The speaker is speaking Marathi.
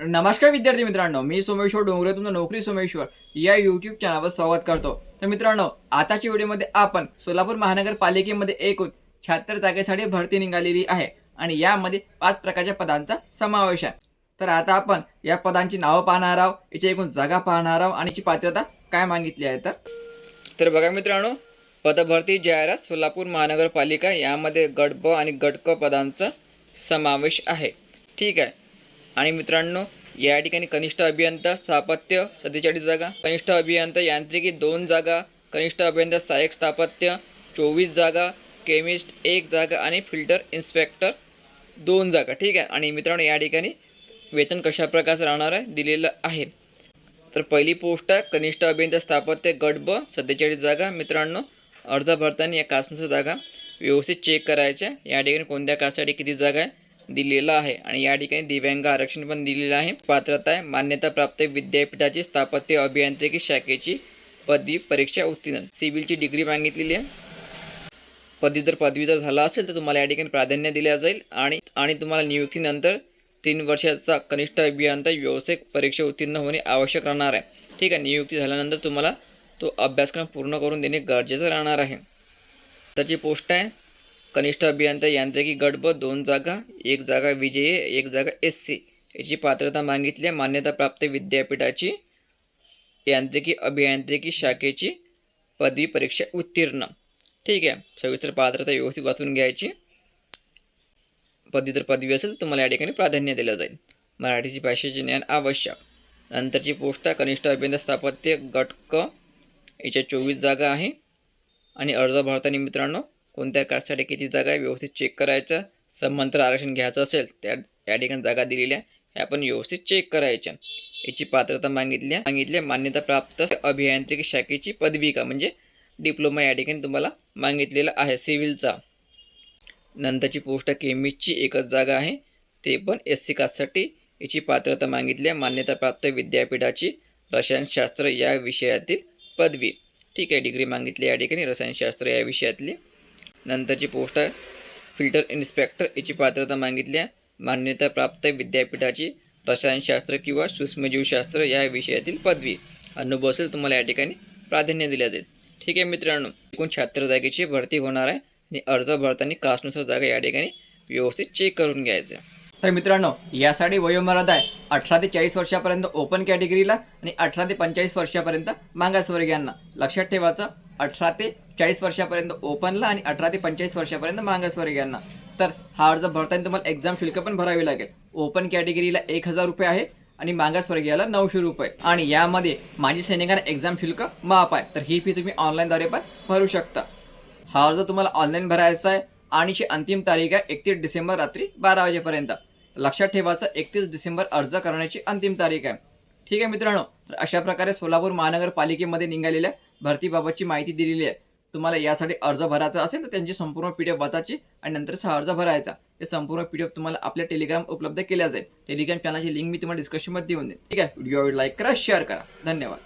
नमस्कार विद्यार्थी मित्रांनो मी सोमेश्वर डोंगरे तुमचं नोकरी सोमेश्वर या यूट्यूब चॅनलवर स्वागत करतो. तर मित्रांनो आताच्या व्हिडिओमध्ये आपण सोलापूर महानगरपालिकेमध्ये एकूण शहात्तर जागेसाठी भरती निघालेली आहे आणि यामध्ये पाच प्रकारच्या पदांचा समावेश आहे. तर आता आपण या पदांची नावं पाहणार आहोत याची एकूण जागा पाहणार आहोत आणि याची पात्रता काय मागितली आहे तर? तर बघा मित्रांनो पदभरती जाहिरात सोलापूर महानगरपालिका यामध्ये गट ब आणि गट क पदांचा समावेश आहे. ठीक आहे. आणि मित्रांनो या ठिकाणी कनिष्ठ अभियंता स्थापत्य सत्तेचाळीस जागा. कनिष्ठ अभियंता यांत्रिकी दोन जागा. कनिष्ठ अभियंता सहाय्यक स्थापत्य चोवीस जागा. केमिस्ट एक जागा आणि फिल्टर इन्स्पेक्टर दोन जागा. ठीक आहे? आणि मित्रांनो या ठिकाणी वेतन कशा प्रकारचं राहणार आहे? दिलेलं आहे. तर पहिली पोस्ट आहे कनिष्ठ अभियंता स्थापत्य गट ब सत्तेचाळीस जागा. मित्रांनो अर्ज भरताना या कास्टनुसार जागा. व्यवस्थित चेक करायच्या या ठिकाणी कोणत्या कास्टसाठी किती जागा आहे? दिलेला आहे आणि या ठिकाणी दिव्यांग आरक्षण पण दिलेलं आहे. पात्रता आहे मान्यताप्राप्त विद्यापीठाची स्थापत्य अभियांत्रिकी शाखेची पदवी परीक्षा उत्तीर्ण. सिव्हिलची डिग्री मागितलेली आहे. पदवीधर पदवीधर झाला असेल तर तुम्हाला या ठिकाणी प्राधान्य दिल्या जाईल आणि आणि तुम्हाला नियुक्तीनंतर तीन वर्षाचा कनिष्ठ अभियंता व्यावसायिक परीक्षा उत्तीर्ण होणे आवश्यक राहणार आहे. ठीक आहे नियुक्ती झाल्यानंतर तुम्हाला तो अभ्यासक्रम पूर्ण करून देणे गरजेचं राहणार आहे. त्याची पोस्ट आहे कनिष्ठ अभियंता यांत्रिकी गट ब दोन जागा एक जागा विजयी एक जागा एस सी याची पात्रता मागितली. आहे विद्यापीठाची यांत्रिकी अभियांत्रिकी शाखेची पदवी परीक्षा उत्तीर्ण. ठीक आहे. सविस्तर पात्रता व्यवस्थित वाचून घ्यायची. पदवीतर पदवी असेल तर तुम्हाला या ठिकाणी प्राधान्य दिलं जाईल. मराठीची भाषेचे ज्ञान आवश्यक. नंतरची पोस्ट आहे कनिष्ठ अभियंता स्थापत्य गट क याच्या चोवीस जागा आहे. आणि अर्ज भरताना मित्रांनो कोणत्या कास्टसाठी किती जागा आहे व्यवस्थित चेक करायचं समांतर आरक्षण घ्यायचं असेल त्या या ठिकाणी जागा दिलेल्या ह्या पण व्यवस्थित चेक करायच्या. याची पात्रता मागितल्या मागितल्या मान्यताप्राप्त मान्यता प्राप्त अभियांत्रिकी शाखेची पदविका म्हणजे डिप्लोमा या ठिकाणी तुम्हाला मागितलेला आहे सिव्हिलचा. नंतरची पोस्ट केमिस्टची एकच जागा आहे ते पण एस सी कास्टसाठी याची पात्रता मागितली आहे विद्यापीठाची रसायनशास्त्र या विषयातील पदवी. ठीक आहे डिग्री मागितली या ठिकाणी रसायनशास्त्र या विषयातली. नंतरची पोस्ट आहे. फिल्टर इन्स्पेक्टर याची पात्रता मागितली आहे. मान्यता प्राप्त विद्यापीठाची रसायनशास्त्र किंवा सूक्ष्मजीवशास्त्र या विषयातील पदवी. अनुभव असेल तुम्हाला या ठिकाणी प्राधान्य दिल्या जाईल. ठीक आहे मित्रांनो एकूण शहात्तर जागेची भरती होणार आहे आणि अर्ज भरताना कास्टनुसार जागा या ठिकाणी व्यवस्थित चेक करून घ्यायचं तर मित्रांनो यासाठी वयोमर्यादा आहे. अठरा ते चाळीस वर्षापर्यंत ओपन कॅटेगरीला आणि अठरा ते पंचेचाळीस वर्षापर्यंत मागासवर्गीयांना. लक्षात ठेवायचं अठरा ते चाळीस वर्षापर्यंत ओपनला आणि अठरा ते पंचेचाळीस वर्षापर्यंत मागासवर्गीयांना तर हा अर्ज भरताना तुम्हाला एक्झाम शुल्क पण भरावे लागेल. ओपन कॅटेगरीला एक हजार रुपये आहे आणि मागासवर्गीयाला नऊशे रुपये. आणि यामध्ये माजी सैनिकांना एक्झाम शुल्क माफ आहे. तर ही फी तुम्ही ऑनलाईनद्वारे पण भरू शकता. हा अर्ज तुम्हाला ऑनलाईन भरायचा आहे आणि ची अंतिम तारीख आहे एकतीस डिसेंबर रात्री बारा वाजेपर्यंत. लक्षात ठेवायचं एकतीस डिसेंबर अर्ज करण्याची अंतिम तारीख आहे. ठीक आहे मित्रांनो तर अशा प्रकारे सोलापूर महानगरपालिकेमध्ये निघालेल्या भरतीबाबतची माहिती दिलेली आहे. तुम्हाला यासाठी अर्ज भरायचा असेल तर त्यांची संपूर्ण पी डी एफ वाचायची आणि नंतरचा अर्ज भरायचा. ते संपूर्ण पी डी एफ तुम्हाला आपल्या टेलिग्राम उपलब्ध केल्या जाईल. टेलिग्राम चॅनलची लिंक मी तुम्हाला डिस्क्रिप्शनमध्ये देऊन देईन. ठीक आहे? व्हिडिओ लाईक करा शेअर करा. धन्यवाद.